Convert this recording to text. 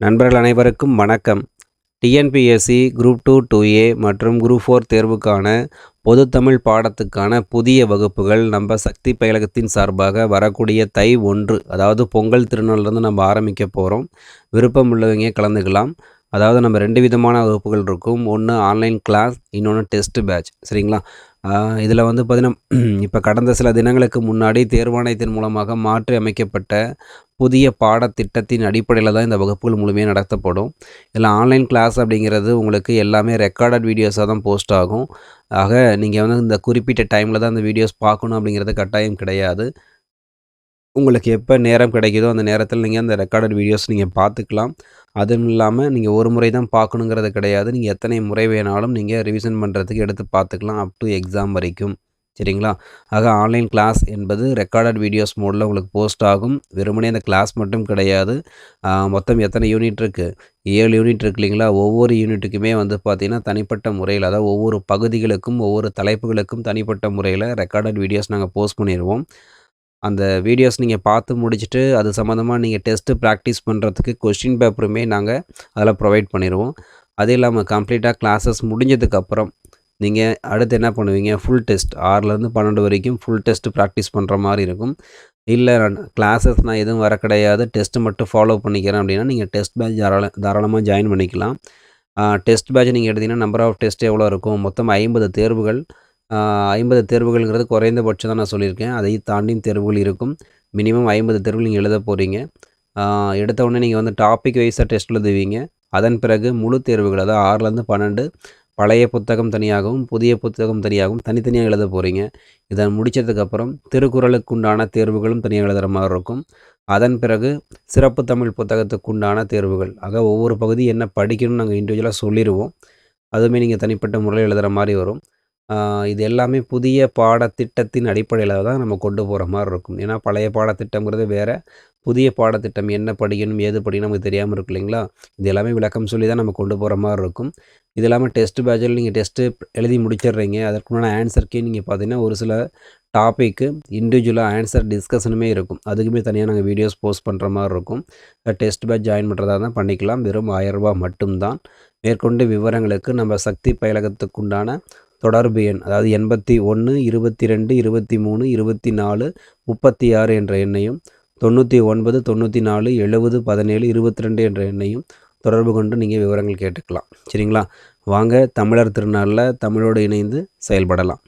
நண்பர்கள் அனைவருக்கும் வணக்கம். TNPSC group two two A மற்றும் குரூப் ஃபோர் தேர்வுக்கான பொதுத்தமிழ் பாடத்துக்கான புதிய வகுப்புகள் நம்ம சக்தி பயிலகத்தின் சார்பாக வரக்கூடிய தை ஒன்று அதாவது பொங்கல் திருநாள்லேருந்து நம்ம ஆரம்பிக்க போகிறோம் விருப்பம் உள்ளவங்க கலந்துக்கலாம். அதாவது நம்ம ரெண்டு விதமான வகுப்புகள் இருக்கும். ஒன்று ஆன்லைன் கிளாஸ் இன்னொன்று டெஸ்ட் பேட்ச் சரிங்களா? இதில் வந்து பார்த்திங்கன்னா இப்போ கடந்த சில தினங்களுக்கு முன்னாடி தேர்வாணையத்தின் மூலமாக மாற்றி அமைக்கப்பட்ட புதிய பாடத்திட்டத்தின் அடிப்படையில் தான் இந்த வகுப்புகள் முழுமையாக நடத்தப்படும். இதில் ஆன்லைன் கிளாஸ் அப்படிங்கிறது உங்களுக்கு எல்லாமே ரெக்கார்டட் வீடியோஸாக தான் போஸ்ட் ஆகும். ஆக நீங்கள் வந்து இந்த குறிப்பிட்ட டைமில் தான் இந்த வீடியோஸ் பார்க்கணும் அப்படிங்கிறது கட்டாயம் கிடையாது. உங்களுக்கு எப்போ நேரம் கிடைக்குதோ அந்த நேரத்தில் நீங்கள் அந்த ரெக்கார்டட் வீடியோஸ் நீங்கள் பார்த்துக்கலாம். அதுவும் இல்லாமல் நீங்கள் ஒரு முறை தான் பார்க்கணுங்கிறது கிடையாது. நீங்கள் எத்தனை முறை வேணாலும் நீங்கள் ரிவிஷன் பண்ணுறதுக்கு எடுத்து பார்த்துக்கலாம். அப் டு எக்ஸாம் வரைக்கும். சரிங்களா? ஆக ஆன்லைன் கிளாஸ் என்பது ரெக்கார்டட் வீடியோஸ் மோடில் உங்களுக்கு போஸ்ட் ஆகும். வெறுமனே அந்த கிளாஸ் மட்டும் கிடையாது. மொத்தம் எத்தனை யூனிட் இருக்குது ஏழு யூனிட் இருக்கு இல்லைங்களா? ஒவ்வொரு யூனிட்டுக்குமே வந்து பார்த்திங்கன்னா தனிப்பட்ட முறையில் அதாவது ஒவ்வொரு பகுதிகளுக்கும் ஒவ்வொரு தலைப்புகளுக்கும் தனிப்பட்ட முறையில் ரெக்கார்டட் வீடியோஸ் நாங்கள் போஸ்ட் பண்ணிடுவோம் அந்த வீடியோஸ் நீங்கள் பார்த்து முடிச்சுட்டு அது சம்மந்தமாக நீங்கள் டெஸ்ட்டு ப்ராக்டிஸ் பண்ணுறதுக்கு கொஸ்டின் பேப்பருமே நாங்கள் அதில் ப்ரொவைட் பண்ணிடுவோம் அது இல்லாமல் கம்ப்ளீட்டாக கிளாஸஸ் முடிஞ்சதுக்கப்புறம் நீங்கள் அடுத்து என்ன பண்ணுவீங்க? ஃபுல் டெஸ்ட் ஆறுலேருந்து பன்னெண்டு வரைக்கும் ஃபுல் டெஸ்ட்டு ப்ராக்டிஸ் பண்ணுற மாதிரி இருக்கும். இல்லை கிளாஸஸ் நான் எதுவும் வர கிடையாது. டெஸ்ட்டு மட்டும் ஃபாலோ பண்ணிக்கிறேன் அப்படின்னா நீங்கள் டெஸ்ட் பேட்ச் தாராள தாராளமாக ஜாயின் பண்ணிக்கலாம். டெஸ்ட் பேட்ச் நீங்கள் எடுத்திங்கன்னா நம்பர் ஆஃப் டெஸ்ட் எவ்வளோ இருக்கும்? மொத்தம் ஐம்பது தேர்வுகள். ஐம்பது தேர்வுகள்ங்கிறது குறைந்தபட்சம் தான் நான் சொல்லியிருக்கேன். அதை தாண்டியும் தேர்வுகள் இருக்கும். மினிமம் ஐம்பது தேர்வுகள் நீங்கள் எழுத போகிறீங்க எடுத்த உடனே நீங்கள் வந்து டாபிக் வைஸாக டெஸ்ட் எழுதுவீங்க. அதன் பிறகு முழு தேர்வுகள் அதாவது ஆறுலேருந்து பன்னெண்டு பழைய புத்தகம் தனியாகவும் புதிய புத்தகம் தனியாகவும் தனித்தனியாக எழுத போகிறீங்க இதை முடித்ததுக்கப்புறம் திருக்குறளுக்குண்டான தேர்வுகளும் தனியாக எழுதுகிற மாதிரி இருக்கும். அதன் பிறகு சிறப்பு தமிழ் புத்தகத்துக்குண்டான தேர்வுகள். ஆக ஒவ்வொரு பகுதி என்ன படிக்கணும்னு நாங்கள் இண்டிவிஜுவலாக சொல்லிடுவோம் அதுவுமே நீங்கள் தனிப்பட்ட முறையில் எழுதுகிற மாதிரி வரும். இது எல்லாமே புதிய பாடத்திட்டத்தின் அடிப்படையில் தான் நம்ம கொண்டு போகிற மாதிரி இருக்கும். ஏன்னா பழைய பாடத்திட்டங்கிறது வேறு புதிய பாடத்திட்டம் என்ன படிக்கணும் ஏது படிக்கணும் நமக்கு தெரியாமல் இருக்கு இல்லைங்களா? இது எல்லாமே விளக்கம் சொல்லி தான் நம்ம கொண்டு போகிற மாதிரி இருக்கும். இது இல்லாமல் டெஸ்ட் பேட்சில் நீங்கள் டெஸ்ட்டு எழுதி முடிச்சிடுறீங்க. அதற்குண்டான ஆன்சருக்கே நீங்கள் பார்த்தீங்கன்னா ஒரு சில டாப்பிக்கு இண்டிவிஜுவலாக ஆன்சர் டிஸ்கஷனுமே இருக்கும். அதுக்குமே தனியாக நாங்கள் வீடியோஸ் போஸ்ட் பண்ணுற மாதிரி இருக்கும். டெஸ்ட் பேட்ச் ஜாயின் பண்ணுறதா தான் பண்ணிக்கலாம். வெறும் ஆயிரரூபா மட்டும்தான். மேற்கொண்டு விவரங்களுக்கு நம்ம சக்தி பயிலகத்துக்குண்டான தொடர்பு எண் அதாவது எண்பத்தி ஒன்று இருபத்தி ரெண்டு இருபத்தி மூணு இருபத்தி நாலு முப்பத்தி ஆறு என்ற எண்ணையும் தொண்ணூற்றி ஒன்பது தொண்ணூற்றி நாலு எழுபது பதினேழு இருபத்தி ரெண்டு என்ற எண்ணையும் தொடர்பு கொண்டு நீங்கள் விவரங்கள் கேட்டுக்கலாம். சரிங்களா? வாங்க தமிழர் திருநாளில் தமிழோடு இணைந்து செயல்படலாம்.